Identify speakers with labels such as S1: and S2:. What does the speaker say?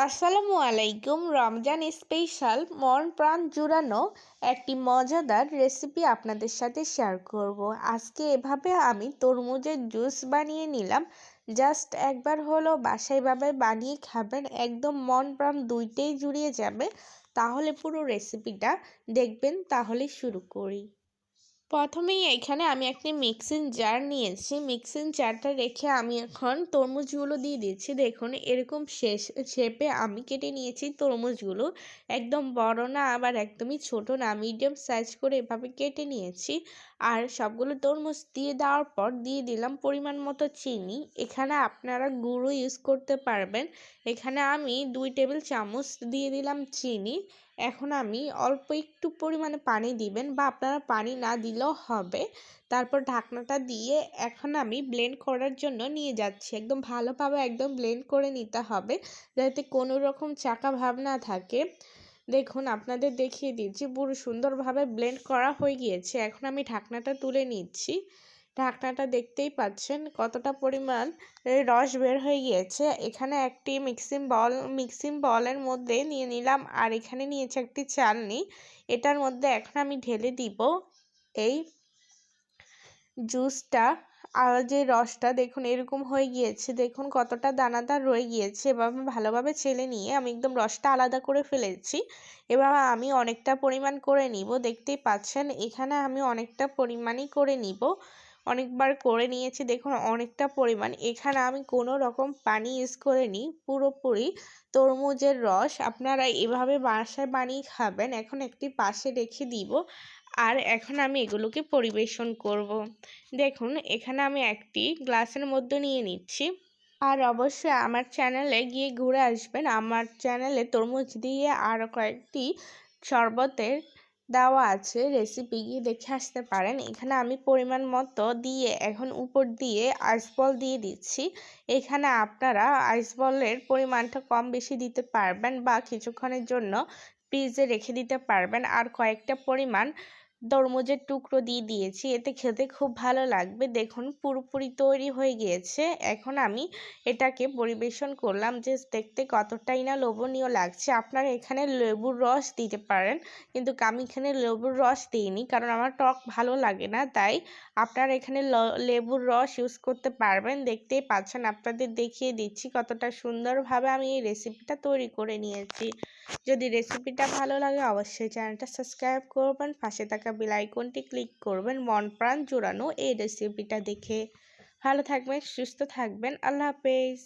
S1: আসসালামু আলাইকুম। রমজান স্পেশাল মন প্রাণ জুড়ানো একটি মজাদার রেসিপি আপনাদের সাথে শেয়ার করব। আজকে এভাবে আমি তরমুজের জুস বানিয়ে নিলাম। জাস্ট একবার হলো বাসায় ভাবে বানিয়ে খাবেন, একদম মন প্রাণ দুইটাই জুড়িয়ে যাবে। তাহলে পুরো রেসিপিটা দেখবেন তাহলে শুরু করি। প্রথমেই এখানে আমি একটি মিক্সিং জার নিয়েছি। মিক্সিং জারটা রেখে আমি এখন তরমুজগুলো দিয়ে দিচ্ছি। দেখুন, এরকম শেষ শেপে আমি কেটে নিয়েছি তরমুজগুলো। একদম বড় না, আবার একদমই ছোট না। মিডিয়াম সাইজ করে এভাবে কেটে নিয়েছি। আর সবগুলো তরমুজ দিয়ে দেওয়ার পর দিয়ে দিলাম পরিমাণ মতো চিনি। এখানে আপনারা গুঁড়ো ইউজ করতে পারবেন। এখানে আমি দুই টেবিল চামচ দিয়ে দিলাম চিনি। এখন আমি অল্প একটু পরিমাণে পানি দিবেন বা আপনারা পানি না দিলেও হবে। তারপর ঢাকনাটা দিয়ে এখন আমি ব্লেন্ড করার জন্য নিয়ে যাচ্ছি। একদম ভালোভাবে একদম ব্লেন্ড করে নিতে হবে। যাতে কোনো রকম চাকা ভাব না থাকে। দেখুন, আপনাদের দেখিয়ে দিচ্ছি, পুরো সুন্দরভাবে ব্লেন্ড করা হয়ে গিয়েছে। এখন আমি ঢাকনাটা তুলে নিচ্ছি। ঢাকনাটা দেখতেই পাচ্ছেন কতটা পরিমাণ রস বের হয়ে গিয়েছে। এখানে একটি মিক্সিং বল মিক্সিং বলের মধ্যে নিয়ে নিলাম আর এখানে নিয়েছে একটি চালনি। এটার মধ্যে এখন আমি ঢেলে দিব এই জুসটা আর যে রসটা দেখুন, এরকম হয়ে গিয়েছে। দেখুন কতটা দানাদার রয়ে গিয়েছে। এবার আমি ভালোভাবে ছেলে নিয়ে আমি একদম রসটা আলাদা করে ফেলেছি। এবার আমি অনেকটা পরিমাণ করে নিব। দেখতেই পাচ্ছেন, এখানে আমি অনেকটা পরিমাণই করে নিব। অনেকবার করে নিয়েছি, দেখুন অনেকটা পরিমাণ। এখানে আমি কোনো রকম পানি ইউজ করিনি, পুরোপুরি তরমুজের রস। আপনারা এভাবে বাসায় বানিয়ে খাবেন। এখন একটি পাশে রেখে দিব। আর এখন আমি এগুলোকে পরিবেশন করব। দেখুন, এখানে আমি একটি গ্লাসের মধ্যে নিয়ে নিচ্ছি। আর অবশ্যই আমার চ্যানেলে গিয়ে ঘুরে আসবেন। আমার চ্যানেলে তরমুজ দিয়ে আরও কয়েকটি শরবতের দেওয়া আছে রেসিপি গিয়ে দেখে আসতে পারেন। এখানে আমি পরিমাণ মতো দিয়ে এখন উপর দিয়ে আইসবল দিয়ে দিচ্ছি। এখানে আপনারা আইসবলের পরিমাণটা কম বেশি দিতে পারবেন বা কিছুক্ষণের জন্য ফ্রিজে রেখে দিতে পারবেন। আর কয়েকটা পরিমাণ তরমুজের টুকরো দিয়ে দিয়েছি, এতে খেতে খুব ভালো লাগবে। দেখুন, পুরোপুরি তৈরি হয়ে গিয়েছে। এখন আমি এটাকে পরিবেশন করলাম, যে দেখতে কতটাই না লোভনীয় লাগছে। আপনারা এখানে লেবুর রস দিতে পারেন, কিন্তু আমি এখানে লেবুর রস দিইনি, কারণ আমার টক ভালো লাগে না। তাই আপনারা এখানে লেবুর রস ইউজ করতে পারবেন। দেখতেই পাচ্ছেন, আপনাদের দেখিয়ে দিচ্ছি কতটা সুন্দরভাবে আমি এই রেসিপিটা তৈরি করে নিয়েছি। যদি রেসিপিটা ভালো লাগে, অবশ্যই চ্যানেলটা সাবস্ক্রাইব করবেন, পাশে থাকা বেল আইকনটি ক্লিক করবেন। মন প্রাণ জোড়ানো এই রেসিপিটা দেখে। ভালো থাকবেন, সুস্থ থাকবেন। আল্লাহ হাফেজ।